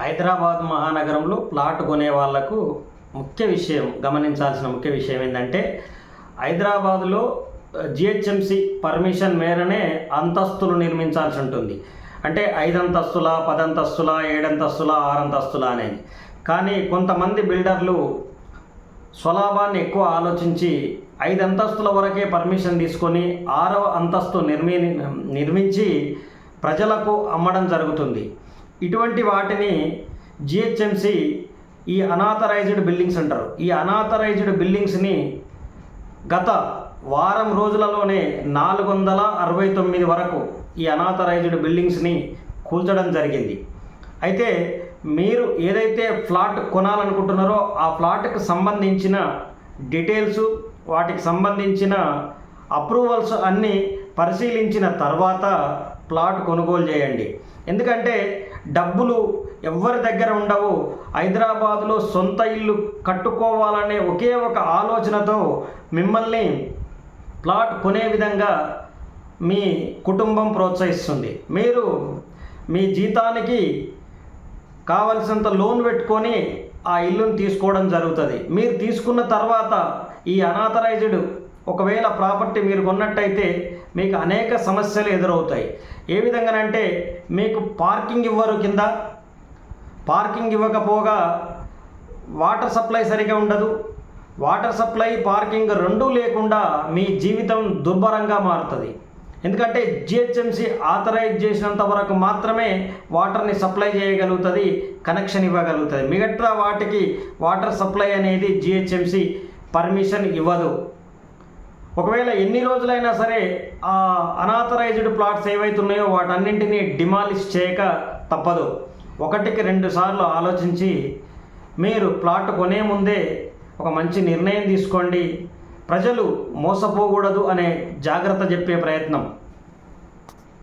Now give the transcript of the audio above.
హైదరాబాద్ మహానగరంలో ప్లాట్ కొనే వాళ్ళకు ముఖ్య విషయం గమనించాల్సిన ముఖ్య విషయం ఏంటంటే హైదరాబాదులో జిహెచ్ఎంసి పర్మిషన్ మేరనే అంతస్తులు నిర్మించాల్సి ఉంటుంది. అంటే ఐదంతస్తుల పదంతస్తుల ఏడంతస్తుల ఆరంతస్తుల అనేది. కానీ కొంతమంది బిల్డర్లు స్వలాభాన్ని ఎక్కువ ఆలోచించి ఐదు అంతస్తుల వరకే పర్మిషన్ తీసుకొని ఆరవ అంతస్తు నిర్మి నిర్మించి ప్రజలకు అమ్మడం జరుగుతుంది. ఇటువంటి వాటిని జిహెచ్ఎంసి ఈ అనాథరైజ్డ్ బిల్డింగ్స్ అంటారు. ఈ అనాథరైజ్డ్ బిల్డింగ్స్ని గత వారం రోజులలోనే నాలుగు వందల అరవై తొమ్మిది వరకు ఈ అనాథరైజ్డ్ బిల్డింగ్స్ని కూల్చడం జరిగింది. అయితే మీరు ఏదైతే ఫ్లాట్ కొనాలనుకుంటున్నారో ఆ ఫ్లాట్కి సంబంధించిన డీటెయిల్స్ వాటికి సంబంధించిన అప్రూవల్స్ అన్నీ పరిశీలించిన తర్వాత ప్లాట్ కొనుగోలు చేయండి. ఎందుకంటే డబ్బులు ఎవరి దగ్గర ఉండవు. హైదరాబాదులో సొంత ఇల్లు కట్టుకోవాలనే ఒకే ఒక ఆలోచనతో మిమ్మల్ని ప్లాట్ కొనే విధంగా మీ కుటుంబం ప్రోత్సహిస్తుంది. మీరు మీ జీతానికి కావలసినంత లోన్ పెట్టుకొని ఆ ఇల్లును తీసుకోవడం జరుగుతుంది. మీరు తీసుకున్న తర్వాత ఈ అనాథరైజ్డ్ ఒకవేళ ప్రాపర్టీ మీరు కొన్నట్టయితే మీకు అనేక సమస్యలు ఎదురవుతాయి. ఏ విధంగానంటే మీకు పార్కింగ్ ఇవ్వరు కింద. పార్కింగ్ ఇవ్వకపోగా వాటర్ సప్లై సరిగా ఉండదు. వాటర్ సప్లై పార్కింగ్ రెండూ లేకుండా మీ జీవితం దుర్భరంగా మారుతుంది. ఎందుకంటే జిహెచ్ఎంసి ఆథరైజ్ చేసినంత వరకు మాత్రమే వాటర్ని సప్లై చేయగలుగుతుంది కనెక్షన్ ఇవ్వగలుగుతుంది. మిగతా వాటికి వాటర్ సప్లై అనేది జిహెచ్ఎంసి పర్మిషన్ ఇవ్వదు. ఒకవేళ ఎన్ని రోజులైనా సరే ఆ అనాథరైజ్డ్ ప్లాట్స్ ఏవైతున్నాయో వాటన్నింటినీ డిమాలిష్ చేయక తప్పదు. ఒకటికి రెండు సార్లు ఆలోచించి మీరు ప్లాట్ కొనే ముందే ఒక మంచి నిర్ణయం తీసుకోండి. ప్రజలు మోసపోకూడదు అనే జాగ్రత్త చెప్పే ప్రయత్నం.